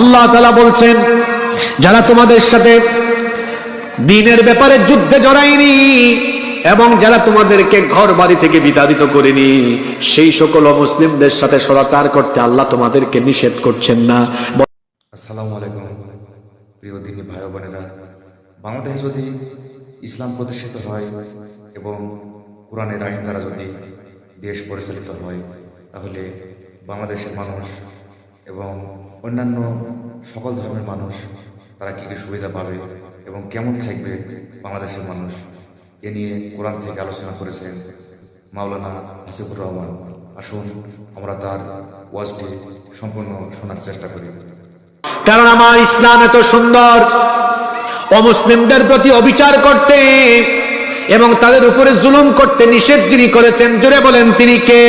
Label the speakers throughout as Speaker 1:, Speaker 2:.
Speaker 1: আল্লাহ তালা বলছেন, যারা তোমাদের সাথে দিনের ব্যাপারে যুদ্ধে জড়ায়নি এবং যারা তোমাদেরকে ঘর বাড়ি থেকে বিতাড়িত করেনি, সেই সকল অমুসলিমদের সাথে সদাচার করতে আল্লাহ তোমাদেরকে নিষেধ করছেন না।
Speaker 2: আসসালামু আলাইকুম, প্রিয় দিনী ভাই বোনেরা। বাংলাদেশে যদি ইসলাম প্রতিষ্ঠিত হয় এবং কোরআনের আইন দ্বারা যদি দেশ পরিচালিত হয়, তাহলে বাংলাদেশের মানুষ এবং অন্যান্য সকল ধর্মের মানুষ, তারা কী কী সুবিধা পাবে এবং কেমন থাকবে বাংলাদেশের মানুষ? এ নিয়ে কোরআন থেকে আলোচনা করেছেন মাওলানা হাসিবুর রহমান। আসুন, আমরা তার ওয়াজটি সম্পূর্ণ শোনার চেষ্টা করি।
Speaker 1: কারণ আমার ইসলাম এত সুন্দর। অমুসলিমদের প্রতি অবিচার করতে এবং তাদের উপরে জুলুম করতে নিষেধ যিনি করেছেন জুড়ে বলেন তিনি কে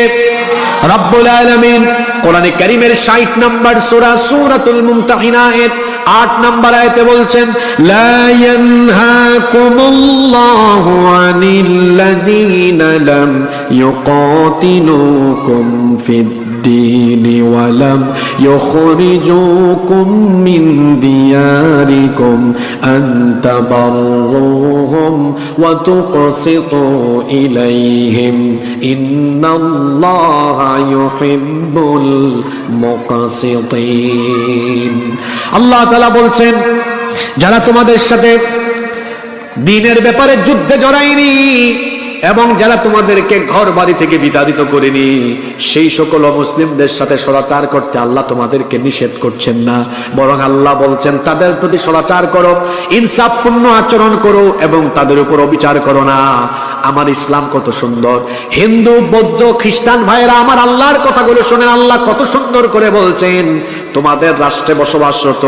Speaker 1: রব্বুল আলামিন কোরআনে কারীমের 60 নম্বর সূরা সূরাতুল মুমতাহিনা এর 8 নম্বর আয়াতে বলছেন লা ইয়ানহাকুমুল্লাহু আনিল্লাযীনা লাম ইউকাতিলুকুম ফিদ الدين ولم يخرجوكم من دياركم أن تبروهم وتقسطوا إليهم إن الله يحب المقسطين الله تعالى বলছেন যারা তোমাদের সাথে দিনের ব্যাপারে যুদ্ধে জড়ায়নি এবং যারা তোমাদেরকে ঘর বাড়ি থেকে বিতাড়িত করেনি, সেই সকল অমুসলিমদের সাথে সদাচার করতে আল্লাহ তোমাদেরকে নিষেধ করছেন না। বরং আল্লাহ বলছেন, তাদের প্রতি সদাচার করো, ইনসাফপূর্ণ আচরণ করো এবং তাদের উপর অবিচার করো না। আমার ইসলাম কত সুন্দর। হিন্দু, বৌদ্ধ, খ্রিস্টান ভাইয়েরা আমার আল্লাহর কথাগুলো শোনেন, আল্লাহ কত সুন্দর করে বলছেন, তোমাদের রাষ্ট্রে বসবাসরত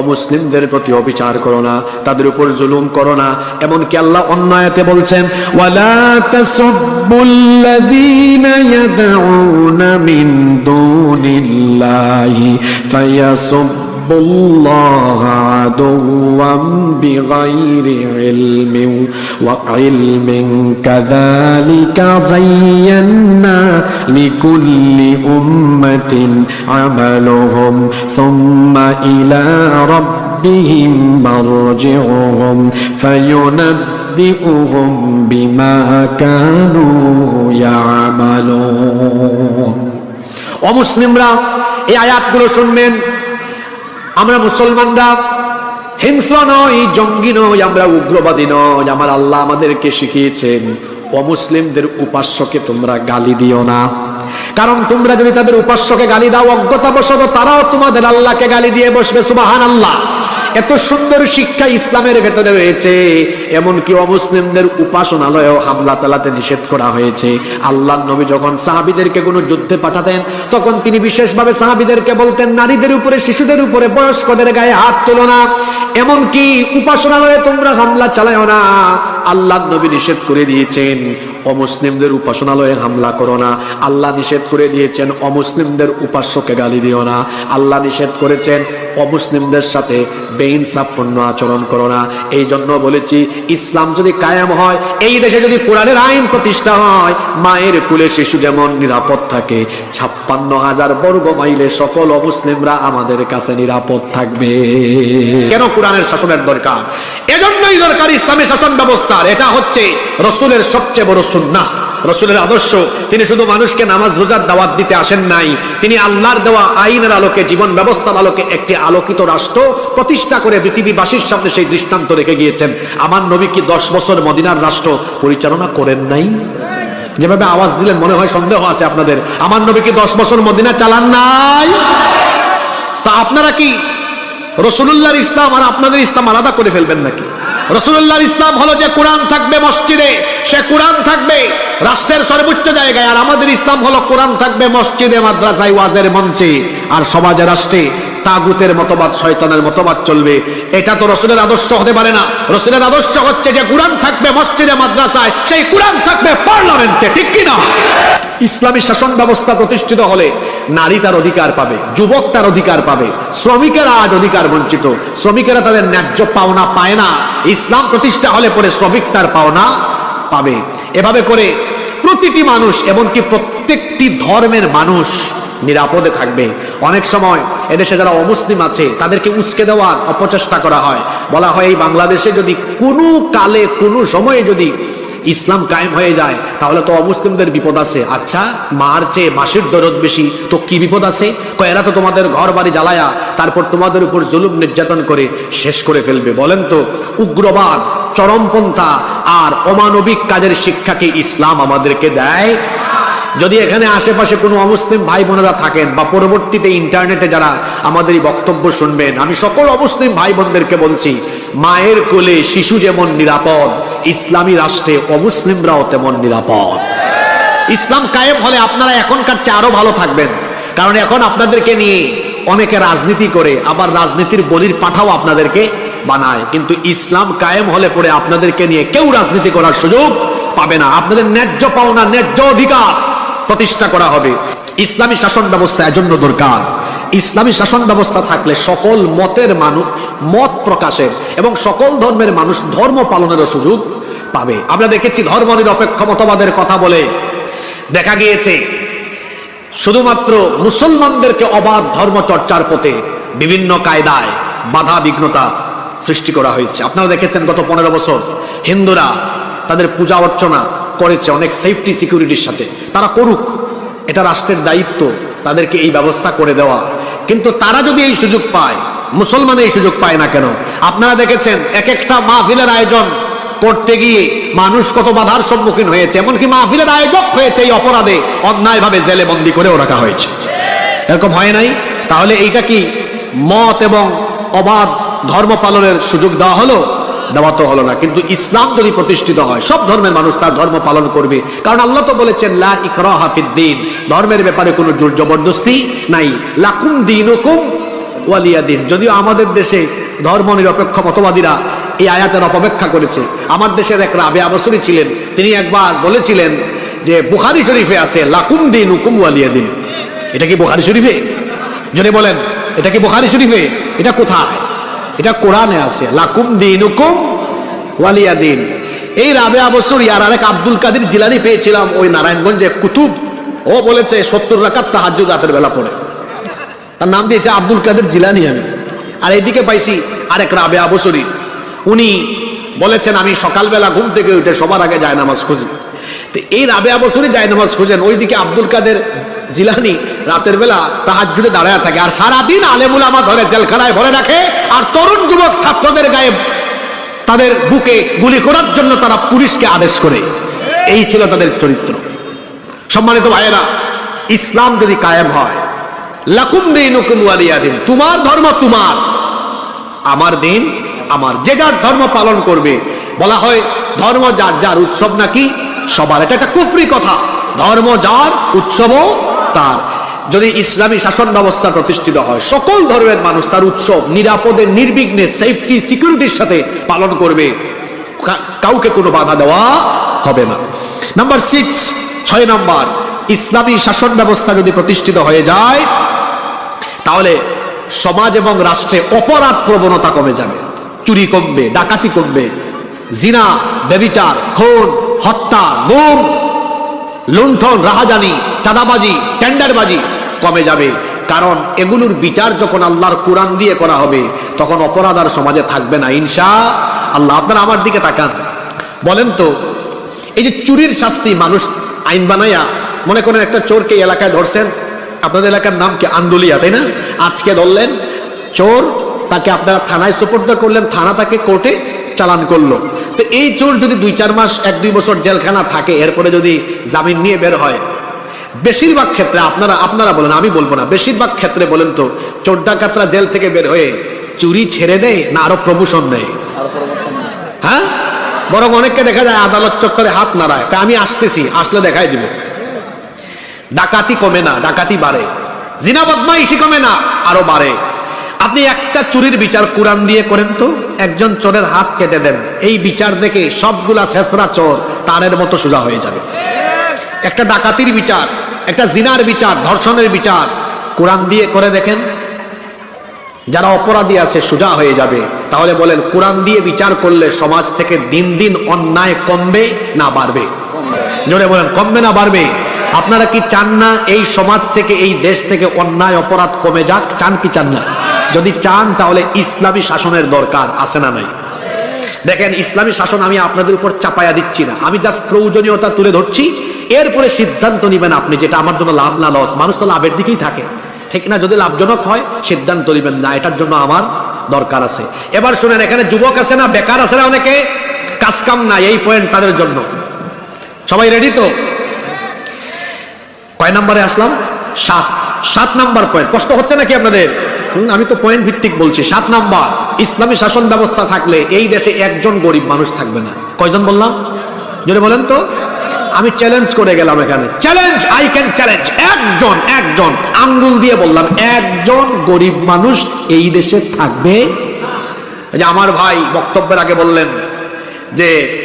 Speaker 1: অমুসলিমদের প্রতি অবিচার করো না, তাদের উপর জুলুম করো না। এমনকি আল্লাহ অন্যায়তে বলছেন, ওয়ালা الله عدوا بغير علم وعلم كذلك زينا لكل أمة عملهم ثم إلى ربهم مرجعهم فينبئهم بما كانوا يعملون অমুসলিমরা এই আয়াতগুলো শুনবেন আমরা মুসলমানরা হিংস্র নয় জঙ্গি নয় আমরা উগ্রবাদী নয় আমার আল্লাহ আমাদেরকে শিখিয়েছেন, অমুসলিমদের উপাস্যকে তোমরা গালি দিও না। কারণ তোমরা যদি তাদের উপাস্যকে গালি দাও, অজ্ঞতাবশত তারাও তোমাদের আল্লাহকে গালি দিয়ে বসবে সুবাহান আল্লাহ এত সুন্দর শিক্ষা ইসলামের ভেতরে রয়েছে, এমনকি অমুসলিমদের উপাসনালয়েও হামলা তালাতে নিষেধ করা হয়েছে। আল্লাহ নবী যখন সাহাবিদেরকে কোনো যুদ্ধে পাঠাতেন, তখন তিনি বিশেষভাবে সাহাবিদেরকে বলতেন, নারীদের উপরে, শিশুদের উপরে, বয়স্কদের গায়ে হাত তোলো না। এমনকি উপাসনালয়ে তোমরা হামলা চালায় না। আল্লাহ নবী নিষেধ করে দিয়েছেন, অমুসলিমদের উপাসনালয়ে হামলা করো না। আল্লাহ নিষেধ করে দিয়েছেন, অমুসলিমদের উপাস্যকে গালি দিও না। আল্লাহ নিষেধ করেছেন অমুসলিমদের সাথে বেইনসাফপূর্ণ আচরণ করো না। এই জন্য বলেছি, ইসলাম যদি কায়েম হয়, এই দেশে যদি কোরআনের আইন প্রতিষ্ঠা হয়, মায়ের কুলে শিশু যেমন নিরাপদ থাকে, ছাপ্পান্ন হাজার বর্গ মাইলে সকল অমুসলিমরা আমাদের কাছে নিরাপদ থাকবে। কেন কোরআনের শাসনের দরকার? এজন্যই দরকার ইসলামের শাসন ব্যবস্থার। এটা হচ্ছে রসুলের সবচেয়ে বড় সুন্নাহ। রসুলের আদর্শ, তিনি শুধু মানুষকে নামাজ রোজার দাওয়াত দিতে আসেন নাই, তিনি আল্লাহর দেওয়া আইনের আলোকে, জীবন ব্যবস্থার আলোকে একটি আলোকিত রাষ্ট্র প্রতিষ্ঠা করে পৃথিবীবাসীর সামনে সেই দৃষ্টান্ত রেখে গিয়েছেন। আমার নবী কি দশ বছর মদিনার রাষ্ট্র পরিচালনা করেন নাই? যেভাবে আওয়াজ দিলেন, মনে হয় সন্দেহ আছে আপনাদের। আমার নবী কি দশ বছর মদিনা চালান নাই? তা আপনারা কি রসুল্লাহর ইসলাম আর আপনাদের ইসলাম আলাদা করে ফেলবেন নাকি? রসুল্লাহর ইসলাম হলো যে কোরআন থাকবে মসজিদে, সে কোরআন থাকবে রাষ্ট্রের সর্বোচ্চ জায়গায়, আর আমাদের ইসলাম হলো কোরআন থাকবে মসজিদে, মাদ্রাসায়, ওয়াজের মঞ্চে, আর সমাজে, রাষ্ট্রে। তাগুতের মতবাদ, শয়তানের মতবাদ চলবে। এটা তো রসুলের আদর্শ হতে পারে না। রসুলের আদর্শ হচ্ছে যে কোরআন থাকবে মসজিদে, মাদ্রাসায়, সেই কোরআন থাকবে পার্লামেন্টে, ঠিক কিনা? ইসলামী শাসন ব্যবস্থা প্রতিষ্ঠিত হলে নারী তার অধিকার পাবে, যুবক তার অধিকার পাবে, শ্রমিকেরা আজ অধিকার বঞ্চিত, শ্রমিকেরা তাদের ন্যায্য পাওনা পায় না, ইসলাম প্রতিষ্ঠা হলে পরে শ্রমিক তার পাওনা পাবে। এভাবে করে প্রতিটি মানুষ, এমনকি প্রত্যেকটি ধর্মের মানুষ নিরাপদে থাকবে। অনেক সময় এদেশে যারা অমুসলিম আছে, তাদেরকে উস্কে দেওয়ার অপচেষ্টা করা হয়। বলা হয়, এই বাংলাদেশে যদি কোনো কালে, কোনো সময়ে যদি ইসলাম কায়েম হয়ে যায়, তাহলে তো অমুসলিমদের বিপদ আছে। আচ্ছা মার চেয়ে মাসির দরদ বেশি, তো কি বিপদ আছে? এরা তো তোমাদের ঘর বাড়ি জ্বালায়া, তারপর তোমাদের উপর জুলুম নির্যাতন করে শেষ করে ফেলবে। বলেন তো, উগ্রবাদ, চরমপন্থা আর অমানবিক কাজের শিক্ষাকে ইসলাম আমাদেরকে দেয়? যদি এখানে আশেপাশে কোনো অমুসলিম ভাই বোনেরা থাকেন বা পরবর্তীতে ইন্টারনেটে যারা আমাদের এই বক্তব্য শুনবেন, আমি সকল অমুসলিম ভাই বোনদেরকে বলছি, মায়ের কোলে শিশু যেমন নিরাপদ, ইসলামী রাষ্ট্রে অমুসলিমরাও তেমন নিরাপদ। ইসলাম কায়েম হলে আপনারা এখনকার চেয়ে আরও ভালো থাকবেন। কারণ এখন আপনাদেরকে নিয়ে অনেকে রাজনীতি করে, আবার রাজনীতির বলির পাঠাও আপনাদেরকে বানায়। কিন্তু ইসলাম কায়েম হলে পরে আপনাদেরকে নিয়ে কেউ রাজনীতি করার সুযোগ পাবে না। আপনাদের ন্যায্য পাওনা, ন্যায্য অধিকার। প্রতিষ্ঠা করা হবে। ইসলামী শাসন ব্যবস্থা এজন্য দরকার। ইসলামী শাসন ব্যবস্থা থাকলে সকল মতের মানুষ মত প্রকাশের এবং সকল ধর্মের মানুষ ধর্ম পালনেরও সুযোগ পাবে। আমরা দেখেছি ধর্ম নিরপেক্ষ মতবাদের কথা বলে। দেখা গিয়েছে, শুধুমাত্র মুসলমানদেরকে অবাধ ধর্ম চর্চার পথে বিভিন্ন কায়দায় বাধা বিঘ্নতা সৃষ্টি করা হয়েছে। আপনারা দেখেছেন গত পনেরো বছর হিন্দুরা তাদের পূজা অর্চনা করেছে অনেক সেফটি সিকিউরিটির সাথে। তারা করুক। এটা রাষ্ট্রের দায়িত্ব। তাদেরকে এই ব্যবস্থা করে দেওয়া। কিন্তু তারা যদি এই সুযোগ পায় মুসলমান এই সুযোগ পায় না কেন? আপনারা দেখেছেন এক একটা মাহফিলের আয়োজন করতে গিয়ে মানুষ কত বাধার সম্মুখীন হয়েছে। এমনকি মাহফিলের আয়োজক হয়েছে এই অপরাধে। অন্যায়ভাবে জেলে বন্দি করেও রাখা হয়েছে। এরকম হয় নাই? তাহলে এইটা কি মত এবং অবাধ ধর্ম পালনের সুযোগ দেওয়া হলো? দেওয়া তো হলো না। কিন্তু ইসলাম যদি প্রতিষ্ঠিত হয়, সব ধর্মের মানুষ তার ধর্ম পালন করবে। কারণ আল্লাহ তো বলেছেন, লা ফিদ্দিন ধর্মের ব্যাপারে কোনো জোর জবরদস্তি নাই। লাকুম দিনুকুম ওয়ালিয়া দিন। যদিও আমাদের দেশে ধর্ম নিরপেক্ষ মতবাদীরা এই আয়াতের অপব্যাখ্যা করেছে। আমার দেশের এক রাবে আবসরি ছিলেন। তিনি একবার বলেছিলেন যে, বুখারি শরীফে আছে, লাকুম দিন হুকুম ওয়ালিয়া দিন। এটা কি বুখারি শরীফে? যদি বলেন, এটা কি বুখারি শরীফে? এটা কোথায়? এটা কোরআনে আছে, লাকুম দিনুকুম ওয়ালিয়া দিন। এই রাবে আবসরি আর আরেক আব্দুল কাদের জিলানি পেয়েছিলাম ওই নারায়ণগঞ্জে, কুতুব। ও বলেছে, সত্তর রাকাত তাহাজ্জুদ রাতের বেলা পড়ে। তার নাম দিয়েছে আব্দুল কাদের জিলানি আমি। আর এদিকে পাইছি আরেক রাবে আবসরি উনি বলেছেন, আমি সকালবেলা ঘুম থেকে উঠে সবার আগে যায় নামাজ খুঁজি। তো এই রাবে আবসরি যায় নামাজ খুঁজেন। ওইদিকে আব্দুল কাদের জিলানি, রাতের বেলা তাহার জুড়ে দাঁড়ায় থাকে। আর সারাদিন আলেমুলামা ধরে জেলখানায় ভরে রাখে, আর তরুণ যুবক ছাত্রদের গায়ে তাদের বুকে গুলি করার জন্য তারা পুলিশকে আদেশ করে। এই ছিল তাদের চরিত্র। সম্মানিত ভাইয়েরা, ইসলাম যদি কায়েম হয়, লাকুম দিন ওয়ালিয়া দিন, তোমার ধর্ম তোমার। আমার দিন, আমার যে যার ধর্ম পালন করবে। বলা হয়, ধর্ম যার যার উৎসব নাকি? সবার। এটা একটা কুফরি কথা। ধর্ম যার, উৎসবও তার। যদি ইসলামী শাসন ব্যবস্থা প্রতিষ্ঠিত হয়, সকল ধর্মের মানুষ তার উৎসব নিরাপদে, নির্বিঘ্নে সেফটি সিকিউরিটির সাথে পালন করবে। কাউকে কোনো বাধা দেওয়া হবে না। নাম্বার সিক্স ছয় নাম্বার, ইসলামী শাসন ব্যবস্থা যদি প্রতিষ্ঠিত হয়ে যায়, তাহলে সমাজ এবং রাষ্ট্রে অপরাধ প্রবণতা কমে যাবে। চুরি কমবে, ডাকাতি কমবে, জিনা বেবিচার খুন, হত্যা গুম লুণ্ঠন, রাহাজানি, চাঁদাবাজি, টেন্ডারবাজি কমে যাবে। কারণ এগুলোর বিচার যখন আল্লাহর কোরআন দিয়ে করা হবে, তখন অপরাধ আর সমাজে থাকবে না, ইনশা আল্লাহ। আপনারা আমার দিকে তাকান। বলেন তো, এই যে চুরির শাস্তি মানুষ আইন বানাইয়া মনে করেন একটা চোরকে এলাকায় ধরছেন, আপনাদের এলাকার নাম কি? আন্দোলিয়া, তাই না? আজকে ধরলেন, চোর তাকে আপনারা থানায় সুপর্দ করলেন, থানা তাকে কোর্টে চালান করল। তো এই চোর যদি দুই চার মাস, এক দুই বছর জেলখানা থাকে, এরপরে যদি জামিন নিয়ে বের হয়, বেশিরভাগ ক্ষেত্রে আপনারা আপনারা বলেন, আমি বলব না, বেশিরভাগ ক্ষেত্রে বলেন তো, চোর ডাকাতরা জেল থেকে বের হয়ে চুরি ছেড়ে দেয় না আরও প্রমোশন দেয় হ্যাঁ? বরং অনেককে দেখা যায় আদালত চত্বরে হাত নাড়ায়। তা আমি আসতেছি, আসলে দেখাই দিব। ডাকাতি কমে না, ডাকাতি বাড়ে। জিনা বদমাইশি কমে না, আরও বাড়ে। আপনি একটা চুরির বিচার কোরআন দিয়ে করেন তো? একজন চোরের হাত কেটে দেন। এই বিচার দেখে সবগুলা শেষরা চোর, তারের মতো সোজা হয়ে যাবে। একটা ডাকাতির বিচার, একটা জিনার বিচার, ধর্ষণের বিচার। কোরআন দিয়ে করে দেখেন, যারা অপরাধী আছে সোজা হয়ে যাবে। তাহলে বলেন, কোরআন দিয়ে বিচার করলে সমাজ থেকে দিন দিন অন্যায় কমবে না বাড়বে? জোরে বলেন, কমবে না বাড়বে? আপনারা কি চান না এই সমাজ থেকে, এই দেশ থেকে অন্যায় অপরাধ কমে যাক? চান কি চান না? যদি চান, তাহলে ইসলামী শাসনের দরকার, আছে না নাই? দেখেন, ইসলামী শাসন আমি আপনাদের উপর চাপায়া দিচ্ছি না। আমি জাস্ট প্রয়োজনীয়তা তুলে ধরছি। এরপরে সিদ্ধান্ত নিবেন আপনি, যেটা আমার জন্য লাভ না লস। মানুষ তো লাভের দিকেই থাকে। ঠিক না? যদি লাভজনক হয়, সিদ্ধান্ত নিবেন না। এটার জন্য আমার দরকার আছে। এবার শুনেন, এখানে যুবক আছে না, বেকার আছে না অনেকে? কাজ কাম নাই, এই পয়েন্ট তাদের জন্য। সবাই রেডি তো? কয় নম্বরে আসলাম? সাত। সাত নাম্বার পয়েন্ট কষ্ট হচ্ছে নাকি আপনাদের? আমি তো পয়েন্ট ভিত্তিক বলছি, সাত নাম্বার, ইসলামী শাসন ব্যবস্থা থাকলে এই দেশে একজন গরিব মানুষ থাকবে না। কয়জন বললাম? যদি বলেন তো। আমি চ্যালেঞ্জ করে গেলাম এখানে। চ্যালেঞ্জ আই ক্যান চ্যালেঞ্জ একজন একজন। আঙ্গুল দিয়ে বললাম, একজন গরিব মানুষ এই দেশে থাকবে? যে আমার ভাই বক্তব্যের আগে বললেন যে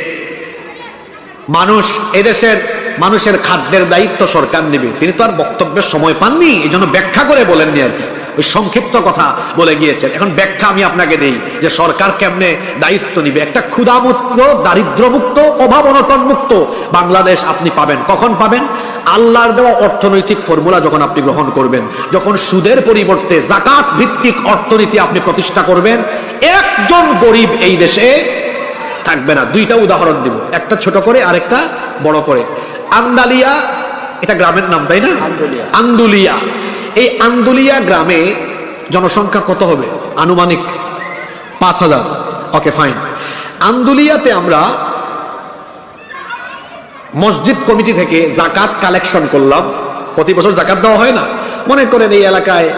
Speaker 1: মানুষ এদেশের, মানুষের খাদ্যের দায়িত্ব সরকার নেবে। তিনি তো আর বক্তব্যের সময় পাননি, এই জন্য ব্যাখ্যা করে বলেননি আর কি। ওই সংক্ষিপ্ত কথা বলে গিয়েছেন। এখন ব্যাখ্যা আমি আপনাকে দেই যে সরকার কেমনে দায়িত্ব নিবে। একটা ক্ষুধামুক্ত দারিদ্র্যমুক্ত অভাব অনটন মুক্ত বাংলাদেশ আপনি পাবেন। কখন পাবেন? আল্লাহর দেওয়া অর্থনৈতিক ফর্মুলা যখন আপনি গ্রহণ করবেন যখন সুদের পরিবর্তে জাকাত ভিত্তিক অর্থনীতি আপনি প্রতিষ্ঠা করবেন একজন গরিব এই দেশে থাকবে না। দুইটা উদাহরণ দিব। একটা ছোট করে আরেকটা বড় করে। আন্দালিয়া এটা গ্রামের নাম তাই না? আন্দুলিয়া। এই আন্দুলিয়া গ্রামে জনসংখ্যা কত হবে? আনুমানিক পাঁচ হাজার। ওকে ফাইন আন্দুলিয়াতে আমরা মসজিদ কমিটি থেকে জাকাত কালেকশন করলাম। প্রতি বছর জাকাত দেওয়া হয় না। মনে করেন এই এলাকায়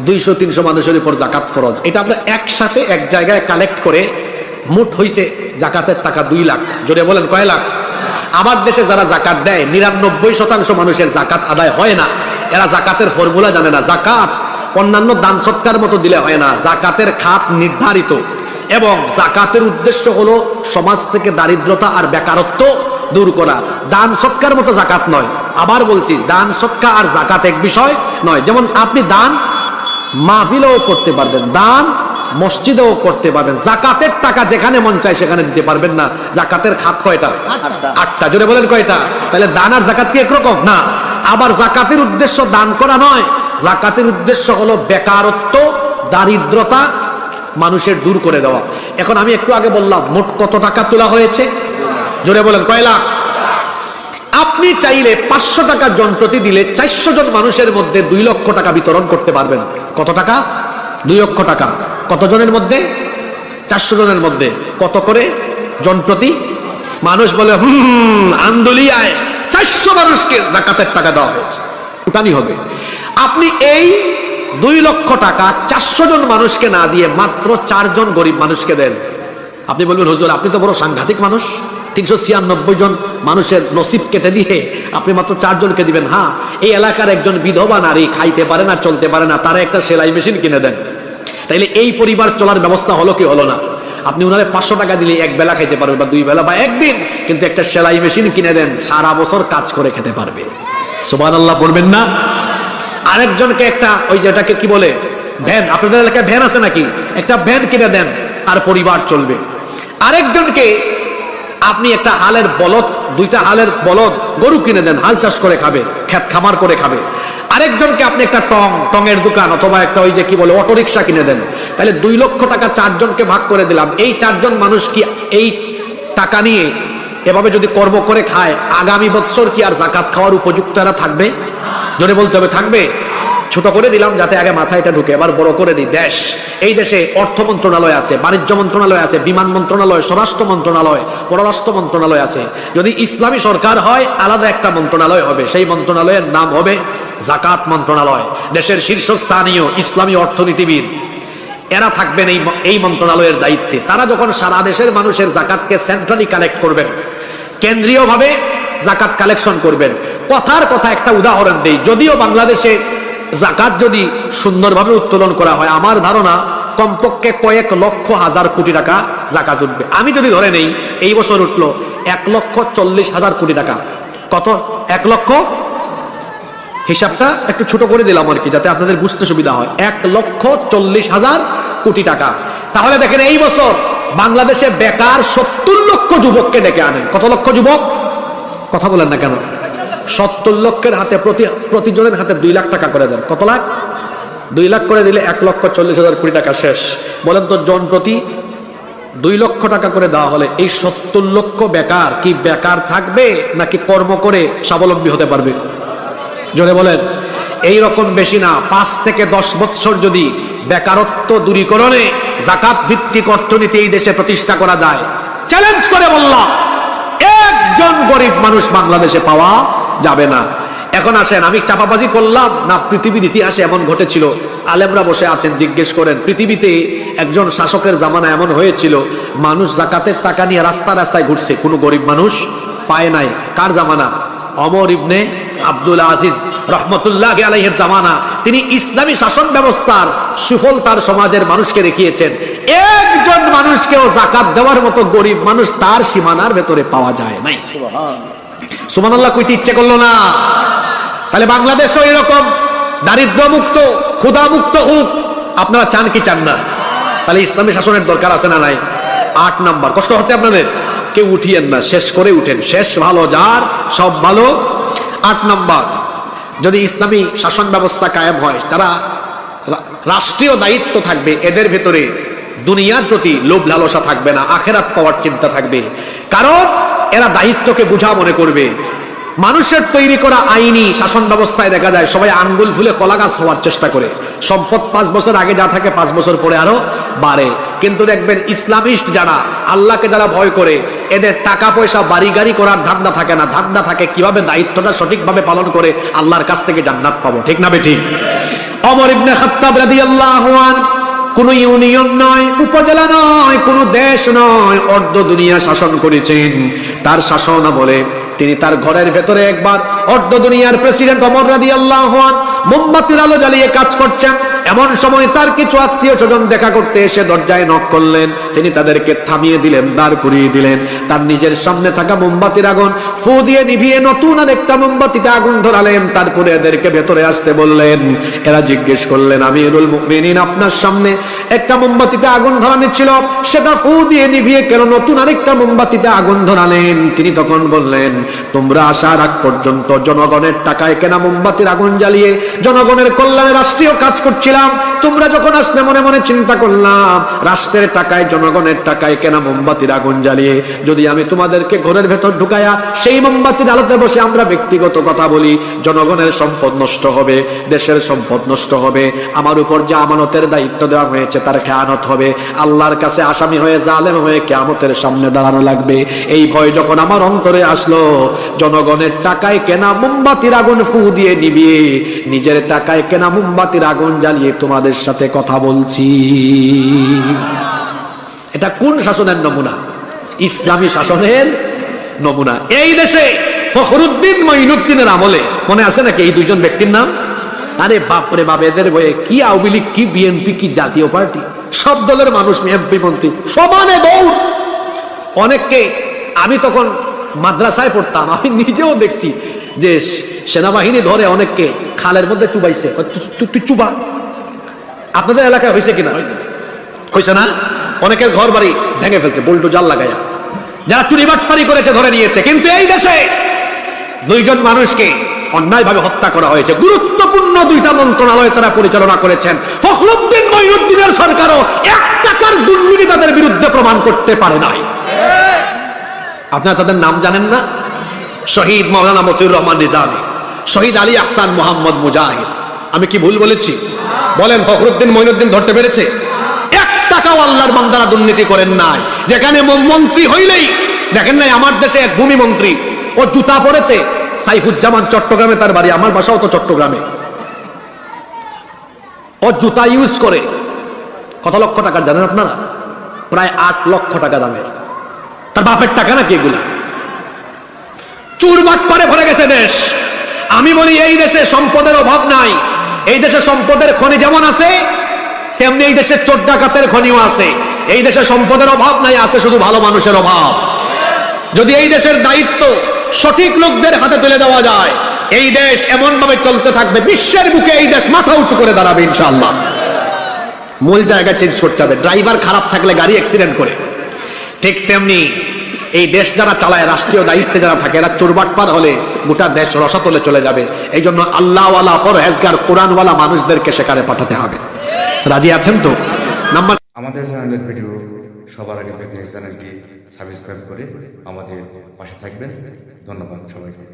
Speaker 1: দুইশো, তিনশো মানুষের উপর জাকাত ফরজ। এটা আমরা একসাথে এক জায়গায় কালেক্ট করে মোট হইছে জাকাতের টাকা দুই লাখ। জোরে বলেন কয় লাখ? আমার দেশে যারা জাকাত দেয়, নিরানব্বই শতাংশ মানুষের জাকাত আদায় হয় না। এরা জাকাতের ফর্মুলা জানে না। জাকাত অন্যান্য দান সৎকার মতো দিলে হয় না। জাকাতের খাত নির্ধারিত। এবং জাকাতের উদ্দেশ্য হলো সমাজ থেকে দারিদ্রতা আর বেকারত্ব দূর করা। দান সৎকার মতো জাকাত নয়। আবার বলছি, দান সৎকা আর জাকাত এক বিষয় নয়। যেমন আপনি দান মাহফিলেও করতে পারবেন। দান মসজিদেও করতে পারবেন। জাকাতের টাকা যেখানে মন চায় সেখানে দিতে পারবেন না। জাকাতের খাত কয়টা? আটটা। জোরে বলেন কয়টা? তাহলে দান আর জাকাত কি একরকম? না। আবার জাকাতের উদ্দেশ্য দান করা নয়। জাকাতের উদ্দেশ্য হলো বেকারত্ব দারিদ্রতা মানুষের দূর করে দেওয়া। এখন আমি একটু আগে বললাম মোট কত টাকা তোলা হয়েছে? জোরে বলেন কয় লাখ? আপনি চাইলে পাঁচশো টাকা যন্ত্রটি দিলে চারশো জন মানুষের মধ্যে দুই লক্ষ টাকা বিতরণ করতে পারবেন। কত টাকা? দুই লক্ষ টাকা। কতজনের মধ্যে? চারশো জনের মধ্যে। কত করে? যন্ত্রটি মানুষ বলে হুম, আন্দোলিয়ায় চারশো মানুষকে জাকাতের টাকা দেওয়া হয়েছে। উঠানি হবে। আপনি এই দুই লক্ষ টাকা চারশো জন মানুষকে না দিয়ে মাত্র চারজন গরিব মানুষকে দেন। আপনি বলবেন, হুজুর, আপনি তো বড় সাংঘাতিক মানুষ। তিনশো ছিয়ানব্বই জন মানুষের নসিব কেটে দিয়ে আপনি মাত্র চারজনকে দিবেন। হ্যাঁ এই এলাকার একজন বিধবা নারী খাইতে পারে না, চলতে পারে না। তারা একটা সেলাই মেশিন কিনে দেন। তাইলে এই পরিবার চলার ব্যবস্থা হলো কি হলো না? আপনি ওনারে পাঁচশো টাকা দিলে এক বেলা খাইতে পারবে বা দুই বেলা বা একদিন, কিন্তু একটা সেলাই মেশিন কিনে দেন, সারা বছর কাজ করে খেতে পারবে। সুবান আল্লাহ পড়বেন না? আরেকজনকে একটা, ওই যেটাকে কি বলে? ভ্যান, আপনাদের এলাকায় ভ্যান আছে নাকি? একটা ভ্যান কিনে দেন, তার পরিবার চলবে। আরেকজনকে, আপনি একটা হালের বলদ দুইটা হালের বলদ গরু কিনে দেন, হাল চাষ করে খাবে খেত খামার করে খাবে। আরেকজনকে আপনি একটা টং, টঙের দোকান অথবা একটা ওই যে কি বলে অটো রিক্সা কিনে দেন। তাহলে দুই লক্ষ টাকা চারজনকে ভাগ করে দিলাম। এই চারজন মানুষ কি এই টাকা নিয়ে এভাবে যদি কর্ম করে খায়, আগামী বৎসর কি আর জাকাত খাওয়ার উপযুক্ত এরা থাকবে? জোরে বলতে হবে, থাকবে? ছোট করে দিলাম যাতে আগে মাথায় এটা ঢুকে। এবার বড় করে দিই। দেশ। এই দেশে অর্থ মন্ত্রণালয় আছে, বাণিজ্য মন্ত্রণালয় আছে, বিমান মন্ত্রণালয়, স্বরাষ্ট্র মন্ত্রণালয়, পররাষ্ট্র মন্ত্রণালয় আছে। যদি ইসলামী সরকার হয়, আলাদা একটা মন্ত্রণালয় হবে। সেই মন্ত্রণালয়ের নাম হবে জাকাত মন্ত্রণালয়। দেশের শীর্ষস্থানীয় ইসলামী অর্থনীতিবিদ, এরা থাকবেন এই এই মন্ত্রণালয়ের দায়িত্বে। তারা যখন সারা দেশের মানুষের জাকাতকে সেন্ট্রালি কালেক্ট করবেন, কেন্দ্রীয়ভাবে জাকাত কালেকশন করবেন। কথার কথা একটা উদাহরণ দেই। যদিও বাংলাদেশে জাকাত যদি সুন্দরভাবে উত্তোলন করা হয়, আমার ধারণা কমপক্ষে কয়েক লক্ষ হাজার কোটি টাকা জাকাত উঠবে। আমি যদি ধরে নেই, এই বছর উঠল এক লক্ষ চল্লিশ হাজার কোটি টাকা। কত? এক লক্ষ? হিসাবটা একটু ছোট করে দিলাম আর কি, যাতে আপনাদের বুঝতে সুবিধা হয়। এক লক্ষ চল্লিশ হাজার কোটি টাকা। তাহলে দেখেন, এই বছর বাংলাদেশে বেকার সত্তর লক্ষ যুবককে ডেকে আনেন। কত লক্ষ যুবক? কথা বলেন না কেন? সত্তর লক্ষের হাতে প্রতি, প্রতিজনের হাতে দুই লাখ টাকা করে দেন। কত লাখ? দুই লাখ করে দিলে এক লক্ষ চল্লিশ হাজার কোটি টাকা শেষ। বলেন তো, জন প্রতি দুই লক্ষ টাকা করে দেওয়া হলে এই সত্তর লক্ষ বেকার কি বেকার থাকবে নাকি কর্ম করে স্বাবলম্বী হতে পারবে? জোরে বলেন, এই রকম বেশি না। পাঁচ থেকে দশ বছর যদি বেকারত্ব দূরীকরণে জাকাত ভিত্তিক অর্থনীতি এই দেশে প্রতিষ্ঠা করা যায় চ্যালেঞ্জ করে বললাম, একজন গরিব মানুষ বাংলাদেশে পাওয়া যাবে না। এখন আসেন, আমি চাপাবাজি করলাম। না, পৃথিবীর ইতিহাসে এমন ঘটেছিল। আলেমরা বসে আছেন, জিজ্ঞেস করেন, পৃথিবীতে একজন শাসকের জামানা এমন হয়েছিল, মানুষ জাকাতের টাকা নিয়ে রাস্তা রাস্তায় ঘুরছে, কোনো গরিব মানুষ পায় নাই। কার জামানা? অমর ইবনে আব্দুল আজিজ রহমতুল্লাহ আলাইহের জামানা। তিনি ইসলামী শাসন ব্যবস্থার সুফল তার সমাজের মানুষকে দেখিয়েছেন। একজন মানুষকেও জাকাত দেওয়ার মতো গরিব মানুষ তার সীমানার ভেতরে পাওয়া যায় নাই। সুমান আল্লাহ কইতে ইচ্ছে করল না। তাহলে বাংলাদেশও এরকম দারিদ্র মুক্ত ক্ষুধা মুক্ত আপনারা চান কি চান না। তাহলে ইসলামী শাসনের দরকার আছে না নাই? আট নাম্বার, কষ্ট হচ্ছে আপনাদের? কেউ উঠিয়েন না, শেষ করে উঠেন। শেষ ভালো, যার সব ভালো। আট নাম্বার, যদি ইসলামী শাসন ব্যবস্থা কায়েম হয়, যারা রাষ্ট্রীয় দায়িত্ব থাকবে, এদের ভেতরে দুনিয়ার প্রতি লোভ লালসা থাকবে না, আখেরাত পাওয়ার চিন্তা থাকবে। কারণ এরা দায়িত্বকে বুঝা মনে করবে। মানুষের তৈরি করা আইনি শাসন ব্যবস্থায় দেখা যায় সবাই আঙ্গুল ফুলে কলা গাছ হওয়ার চেষ্টা করে। সম্পদ পাঁচ বছর আগে যা থাকে পাঁচ বছর পরে আরও বাড়ে। কিন্তু দেখবেন ইসলামিস্ট যারা, আল্লাহকে যারা ভয় করে, এদের টাকা পয়সা বাড়ি গাড়ি করার ধান্দা থাকে না। ধান্দা থাকে কীভাবে দায়িত্বটা সঠিকভাবে পালন করে আল্লাহর কাছ থেকে জান্নাত পাবো। ঠিক না বে ঠিক? অমর ইবনে খাত্তাব রাদিয়াল্লাহু আনহু কোন ইউনিয়ন নয়, উপজেলা নয়, কোন দেশ নয়, অর্ধ দুনিয়া শাসন করেছেন। তার শাসন বলে তিনি তার ঘরের ভেতরে একবার অর্ধ দুনিয়ার প্রেসিডেন্ট অমর রাদি আল্লাহ মোমবাতির আলো জ্বালিয়ে কাজ করছেন। এমন সময় তার কিছু আত্মীয় স্বজন দেখা করতে এসে দরজায় নক করলেন। তিনি তাদেরকে থামিয়ে দিলেন, দাঁড় করিয়ে দিলেন। তার নিজের সামনে থাকা মোমবাতির আগুন ফু দিয়ে নিভিয়ে নতুন আর একটা মোমবাতিতে আগুন ধরালেন। তারপরে এদেরকে ভেতরে আসতে বললেন, এরা জিজ্ঞেস করলেন, আমিরুল মুমিনিন, আপনার সামনে একটা মোমবাতিতে আগুন ধরানো ছিল। সেটা ফু দিয়ে নিভিয়ে কেন নতুন আরেকটা মোমবাতিতে আগুন ধরালেন? তিনি তখন বললেন, তোমরা আসার আগ পর্যন্ত জনগণের টাকায় কেনা মোমবাতির আগুন জ্বালিয়ে জনগণের কল্যাণে রাষ্ট্রীয় কাজ করছিলাম। তোমরা যখন আসলে মনে মনে চিন্তা করলাম, রাষ্ট্রের টাকায়, জনগণের টাকায় কেনা মোমবাতির আগুন জ্বালিয়ে যদি আমি তোমাদেরকে ঘরের ভেতর ঢুকায়া সেই মোমবাতির আলোতে বসে আমরা ব্যক্তিগত কথা বলি, জনগণের সম্পদ নষ্ট হবে, দেশের সম্পদ নষ্ট হবে, আমার উপর যে আমানতের দায়িত্ব দেওয়া হয়েছে তার খেয়ানত হবে, আল্লাহর কাছে আসামি হয়ে জালেম হয়ে কেয়ামতের সামনে দাঁড়ানো লাগবে। এই ভয় যখন আমার অন্তরে আসলো, জনগণের টাকায় কেনা মোমবাতির আগুন ফু দিয়ে নিবিয়ে নিজের টাকায় কেনা মোমবাতির আগুন জ্বালিয়ে তোমাদের সাথে কথা বলছি। এটা কোন শাসনের নমুনা? ইসলামী শাসনের নমুনা। এই দেশে ফখরুদ্দিন মঈনুদ্দিনের আমলে, মনে আছে নাকি এই দুইজন ব্যক্তির নাম? আরে বাপরে বাপ, এদের বয়ে কি আওয়ামী লীগ, কি বিএনপি, কি জাতীয় পার্টি? সব দলের মানুষ এমপি, মন্ত্রী, সমানে দৌড়। অনেককে আমি তখন মাদ্রাসায় পড়তাম, আমি নিজেও দেখছি যে সেনাবাহিনী ধরে অনেককে খালের মধ্যে চুবাইছে। তুই- চুবা। আপনাদের এলাকায় হয়েছে কিনা? হয়েছে। না? অনেকের ঘর বাড়ি ভেঙে ফেলছে বল্টু জাল লাগাইয়া যারা চুরি বাটপারি করেছে ধরে নিয়েছে। কিন্তু এই দেশে দুইজন মানুষকে অন্যায়ভাবে হত্যা করা হয়েছে। গুরুত্বপূর্ণ দুইটা মন্ত্রণালয় তারা পরিচালনা করেছেন। ফখরুদ্দিন মঈনুদ্দিনের সরকারও এক টাকার দুর্নীতি তাদের বিরুদ্ধে প্রমাণ করতে পারে নাই। আপনারা তাদের নাম জানেন না? শহীদ মৌলানা মতিউর রহমান নিজামী, শহীদ আলী আহসান মোহাম্মদ মুজাহিদ। আমি কি ভুল বলেছি? বলেন, ফখরুদ্দিন মঈনুদ্দিন ধরতে পেরেছে? এক টাকাও আল্লাহর বান্দারা দুর্নীতি করেন নাই। যেখানে মন্ত্রী হইলেই, দেখেন নাই, আমার দেশে এক ভূমি মন্ত্রী, ও জুতা পরেছে। সাইফুজ্জামান চট্টগ্রামে তার বাড়ি, আমার বাসাও তো চট্টগ্রামে। ও জুতা ইউজ করে, কত লক্ষ টাকা জানেন আপনারা? প্রায় আট লক্ষ টাকা দামের। তার বাপের টাকা নাকি এগুলা? চুরবাট পারে ভরে গেছে দেশ। আমি বলি, এই দেশে সম্পদের অভাব নাই। এই দেশে সম্পদের খনি যেমন আছে, তেমনি এই দেশে চোর ডাকাতের খনিও আছে। এই দেশে সম্পদের অভাব নাই, আছে শুধু ভালো মানুষের অভাব। যদি এই দেশের দায়িত্ব সঠিক লোকদের হাতে তুলে দেওয়া যায়, এই দেশ এমন ভাবে চলতে থাকবে, বিশ্বের বুকে এই দেশ মাথা উঁচু করে দাঁড়াবে, ইনশাআল্লাহ। মূল জায়গা চেঞ্জ করতে হবে। ড্রাইভার খারাপ থাকলে গাড়ি অ্যাক্সিডেন্ট করে। ঠিক তেমনি এই দেশ যারা চালায়, রাষ্ট্রীয় দায়িত্বে যারা থাকে, এরা চোরবাটপার হলে গোটা দেশ রসাতলে চলে যাবে। এই জন্য আল্লাহওয়ালা, পরহেজগার, কোরআনওয়ালা মানুষদেরকে সেখানে পাঠাতে হবে। রাজি আছেন তো? নাম্বার
Speaker 2: আমাদের চ্যানেলের ভিডিও সবার আগে পেতে চ্যানেলটি সাবস্ক্রাইব করে আমাদের পাশে থাকবেন। ধন্যবাদ সবাইকে।